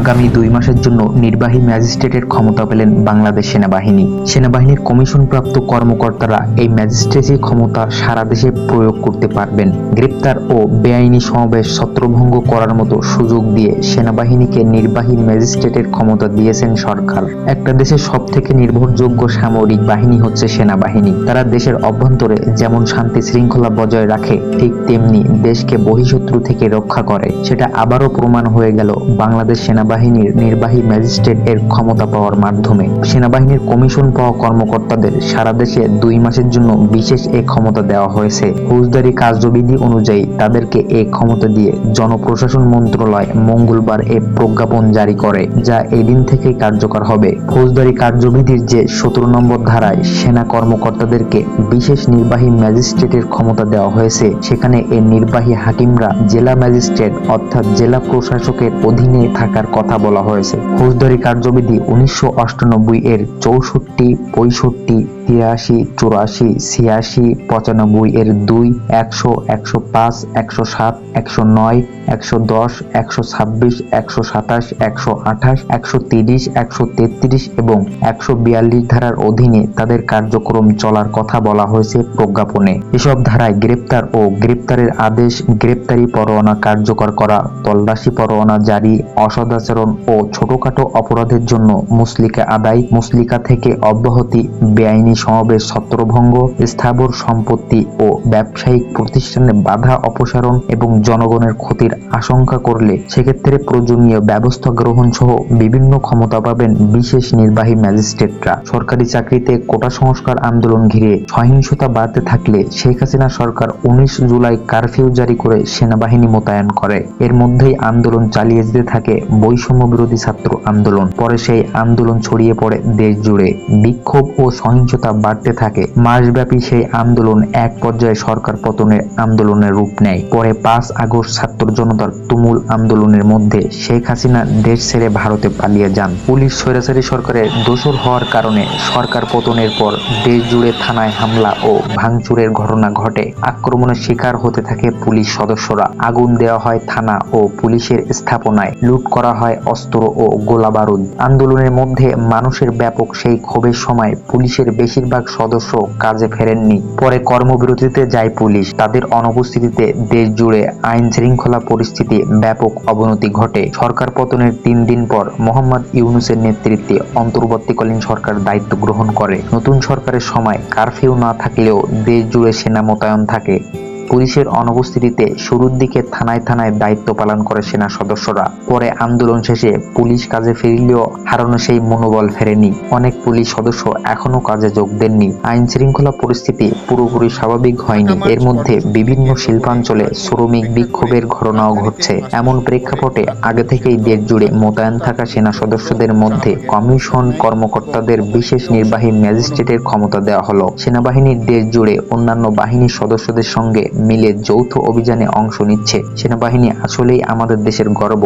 আগামী দুই মাসের জন্য নির্বাহী ম্যাজিস্ট্রেটের ক্ষমতা পেলেন বাংলাদেশ সেনাবাহিনী। সেনাবাহিনীর কমিশনপ্রাপ্ত কর্মকর্তারা এই ম্যাজিস্ট্রেসি ক্ষমতা সারা দেশে প্রয়োগ করতে পারবেন। গ্রেপ্তার ও বেআইনি সমাবেশ ছত্রভঙ্গ করার মতো সুযোগ দিয়ে সেনাবাহিনীকে নির্বাহী ম্যাজিস্ট্রেটের ক্ষমতা দিয়েছেন সরকার। একটা দেশের সব থেকে নির্ভরযোগ্য সামরিক বাহিনী হচ্ছে সেনাবাহিনী। তারা দেশের অভ্যন্তরে যেমন শান্তি শৃঙ্খলা বজায় রাখে, ঠিক তেমনি দেশকে বহিঃশত্রু থেকে রক্ষা করে। সেটা আবারও প্রমাণ হয়ে গেল বাংলাদেশ সেনাবাহিনীর নির্বাহী ম্যাজিস্ট্রেট এর ক্ষমতা পাওয়ার মাধ্যমে। সেনাবাহিনীর কমিশন পাওয়া কর্মকর্তাদের সারা দেশে দুই মাসের জন্য বিশেষ এ ক্ষমতা দেওয়া হয়েছে। ফৌজদারি কার্যবিধি অনুযায়ী তাদেরকে এ ক্ষমতা দিয়ে জনপ্রশাসন মন্ত্রণালয় মঙ্গলবার এ প্রজ্ঞাপন জারি করে, যা এদিন থেকে কার্যকর হবে। ফৌজদারি কার্যবিধির যে সতেরো নম্বর ধারায় সেনা কর্মকর্তাদেরকে বিশেষ নির্বাহী ম্যাজিস্ট্রেটের ক্ষমতা দেওয়া হয়েছে, সেখানে এ নির্বাহী হাকিমরা জেলা ম্যাজিস্ট্রেট অর্থাৎ জেলা প্রশাসকের অধীনে থাকার কথা বলা হয়েছে। ফৌজদারি কার্যবিধি উনিশশো এর চৌষট্টি পঁয়ষট্টি তিরাশি চুরাশি, ছিয়াশি, পঁচানব্বই এর দুই, একশো একশো পাঁচ, একশো সাত, একশো নয়, একশো দশ, একশো ছাব্বিশ, একশো সাতাশ, একশো আঠাশ, একশো তিরিশ, একশো তেত্রিশ এবং একশো বিয়াল্লিশ ধারার অধীনে তাদের কার্যক্রম চলার কথা বলা হয়েছে প্রজ্ঞাপনে। এসব ধারায় গ্রেপ্তার ও গ্রেপ্তারের আদেশ, গ্রেপ্তারি পরোয়ানা কার্যকর করা, তল্লাশি পরোয়ানা জারি, অসদাচরণ ও ছোটখাটো অপরাধের জন্য মুসলিকা আদায়, মুসলিকা থেকে অব্যাহতি, বেআইনি সমাবেশ ছত্রভঙ্গ, স্থাবর সম্পত্তি ও ব্যবসায়িক প্রতিষ্ঠানে বাধা অপসারণ এবং জনগণের ক্ষতির আশঙ্কা করলে সেক্ষেত্রে প্রয়োজনীয় ব্যবস্থা গ্রহণ সহ বিভিন্ন ক্ষমতা পাবেন বিশেষ নির্বাহী ম্যাজিস্ট্রেটরা। সরকারি চাকরিতে কোটা সংস্কার আন্দোলন ঘিরে সহিংসতা বাড়তে থাকলে শেখ হাসিনা সরকার উনিশ জুলাই কারফিউ জারি করে সেনাবাহিনী মোতায়েন করে। এর মধ্যেই আন্দোলন চালিয়ে যেতে থাকে বৈষম্য বিরোধী ছাত্র আন্দোলন। পরে সেই আন্দোলন ছড়িয়ে পড়ে দেশ জুড়ে বিক্ষোভ ও সহিংসতা বাড়তে থাকে। মাসব্যাপী সেই আন্দোলন এক পর্যায়ে সরকার পতনের আন্দোলনের রূপ নেয়। পরে পাঁচ আগস্ট ছাত্র জনতার তুমুল আন্দোলনের মধ্যে শেখ হাসিনা দেশ ছেড়ে ভারতে পালিয়ে যান। পুলিশ স্বৈরাচারী সরকারের দোষর হওয়ার কারণে সরকার পতনের পর দেশ জুড়ে থানায় হামলা ও ভাঙচুরের ঘটনা ঘটে। আক্রমণের শিকার হতে থাকে পুলিশ সদস্যরা। আগুন দেওয়া হয় থানা ও পুলিশের স্থাপনায়। লুট করা হয় অস্ত্র ও গোলাবারুদ। আন্দোলনের মধ্যে মানুষের ব্যাপক সেই ক্ষোভের সময় পুলিশের বেশিরভাগ সদস্য কাজে ফেরেননি। পরে কর্মবিরতিতে যায় পুলিশ। তাদের অনুপস্থিতিতে দেশ জুড়ে আইন শৃঙ্খলা পরিস্থিতি ব্যাপক অবনতি ঘটে। সরকার পতনের তিন দিন পর মোহাম্মদ ইউনুসের নেতৃত্বে অন্তর্বর্তীকালীন সরকার দায়িত্ব গ্রহণ করে। নতুন সরকারের সময় কারফিউ না থাকলেও দেশ জুড়ে সেনা মোতায়েন থাকে। পুলিশের অনুপস্থিতিতে শুরুর দিকে থানায় থানায় দায়িত্ব পালন করে সেনা সদস্যরা। পরে আন্দোলন শেষে পুলিশ কাজে ফিরলেও হারানো সেই মনোবল ফেরেনি। অনেক পুলিশ সদস্য এখনও কাজে যোগ দেননি। আইন শৃঙ্খলা পরিস্থিতি পুরোপুরি স্বাভাবিক হয়নি। এর মধ্যে বিভিন্ন শিল্পাঞ্চলে শ্রমিক বিক্ষোভের ঘটনাও ঘটছে। এমন প্রেক্ষাপটে আগে থেকেই দেশ জুড়ে মোতায়েন থাকা সেনা সদস্যদের মধ্যে কমিশন কর্মকর্তাদের বিশেষ নির্বাহী ম্যাজিস্ট্রেটের ক্ষমতা দেওয়া হলো। সেনাবাহিনীর দেশ জুড়ে অন্যান্য বাহিনীর সদস্যদের সঙ্গে মিলে যৌথ অভিযানে অংশ নিচ্ছে সেনাবাহিনী। আসলেই আমাদের দেশের গর্ব।